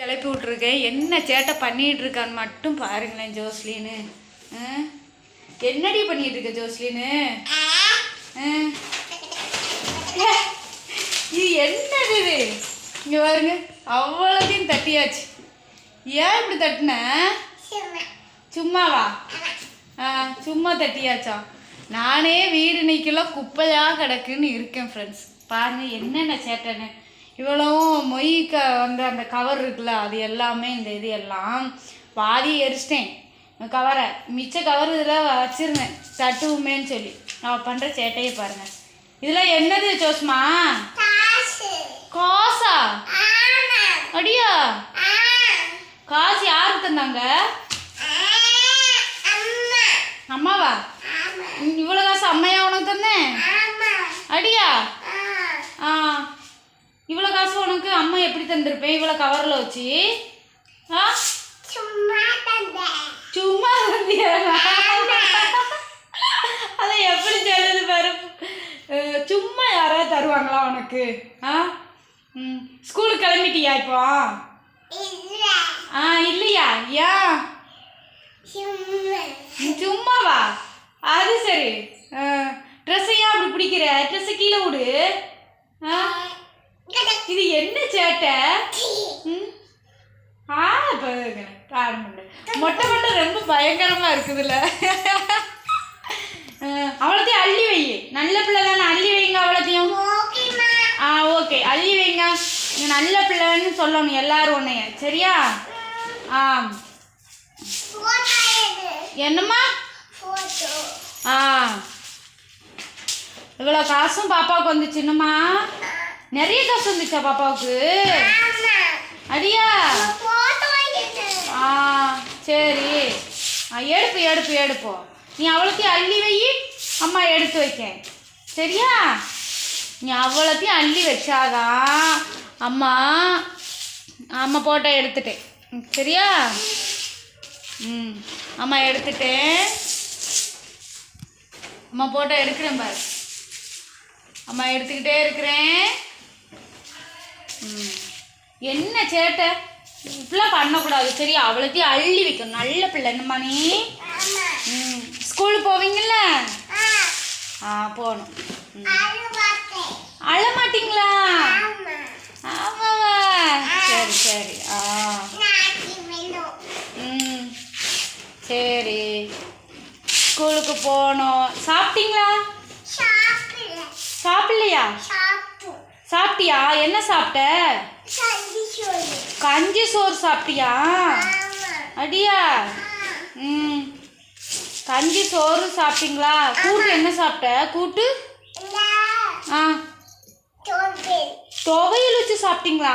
கிளப்பி விட்ருக்கேன் என்ன சேட்டை பண்ணிகிட்டு இருக்கான்னு மட்டும் பாருங்களேன் ஜோஸ்லின்னு. என்னடி பண்ணிகிட்டு இருக்க ஜோஸ்லின்னு? இது என்னது இது? இங்கே பாருங்க அவ்வளோத்தையும் தட்டியாச்சு. ஏன் இப்படி தட்டின? சும்மாவா? ஆ சும்மா தட்டியாச்சா? நானே வீடு நிற்கலாம் குப்பையாக கிடக்குன்னு இருக்கேன் ஃப்ரெண்ட்ஸ் பாருங்க என்னென்ன சேட்டைன்னு. இவ்வளவும் மொய் க வந்து அந்த கவர் இருக்குல்ல அது எல்லாமே இந்த இது எல்லாம் பாதி எரிச்சிட்டேன். கவரை மிச்ச கவர் இதில் வச்சிருந்தேன். தட்டுவுமேன்னு சொல்லி. நான் பண்ணுற சேட்டையை பாருங்க. இதெல்லாம் என்னது ஜோஸ்மா? காசா. அடியா? காசு யாருக்கு தந்தாங்க அம்மாவா? இவ்வளோ காசு அம்மையா உனக்கு தந்தேன்? அடியா? ஆ. இவ்வளோ காசு உனக்கு அம்மா எப்படி தந்திருப்பேன்? இவ்வளோ கவரில் வச்சு. ஆ? சும்மா தந்தியா? அதை எப்படி சொல்லுது பாரு. சும்மா யாராவது தருவாங்களா உனக்கு? ஆ? ம் ஸ்கூலுக்கு கிளம்பிட்டியா இப்போ? ஆ இல்லையா? ஏன் சும்மாவா? அது சரி. ட்ரெஸ்ஸை ஏன் அப்படி பிடிக்கிற? ட்ரெஸ்ஸை கீழே விடு. ஆ என்ன ஆ இப்போ மொட்டை ரொம்ப பயங்கரமாக இருக்குதுல்ல அவ்வளோத்தையும் அள்ளி வை நல்ல பிள்ளை தானே அள்ளி வைங்க அவ்வளோத்தையும் ஆ ஓகே அள்ளி வைங்க நல்ல பிள்ளைன்னு சொல்லணும் எல்லாரும் உன்னைய சரியா ஆ என்னம்மா ஆ இவ்வளோ காசும் பாப்பாவுக்கு வந்துச்சுன்னுமா நிறைய காசு வந்துச்சா பாப்பாவுக்கு? அடியா. ஆ சரி. எடுப்பு எடுப்பு எடுப்போம் நீ அவ்வளோத்தையும் அள்ளி வை. அம்மா எடுத்து வைக்கேன் சரியா? நீ அவ்வளோத்தையும் அள்ளி வச்சாதான் அம்மா அம்மா போட்டோ எடுத்துட்டேன் சரியா? ம் அம்மா எடுத்துட்டேன் அம்மா போட்டோ எடுக்கிறேன் பாரு. அம்மா எடுத்துக்கிட்டே இருக்கிறேன். என்ன சேட்டை? இப்படிலாம் பண்ணக்கூடாது. சரியா அவ்வளோத்தையும் அள்ளி வைக்கணும். நல்ல பிள்ளை. என்னம்மா நீ? ம். ஸ்கூலுக்கு போவீங்கல்ல? ஆ போகணும். அழ மாட்டீங்களா? ஆமாவா? சரி சரி. ஆ. ம். சரி. ஸ்கூலுக்கு போகணும். சாப்பிட்டீங்களா? சாப்பிடலையா? சாப்பிட்டியா? என்ன சாப்பிட்ட? கஞ்சி சோறு. சாப்பிட்டியா? அடியா. ம். கஞ்சி சோறு சாப்பிட்டீங்களா? கூட்டு என்ன சாப்பிட்ட? கூட்டு? ஆ. துவையல். வச்சு சாப்பிட்டீங்களா?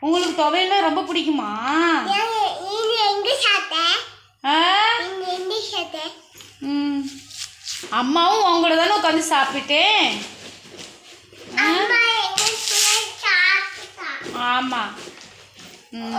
உங்களுக்கு துவையல்லாம் ரொம்ப பிடிக்குமா? அம்மாவும் உங்களோட தானே உட்காந்து சாப்பிட்டேன். 妈妈。嗯。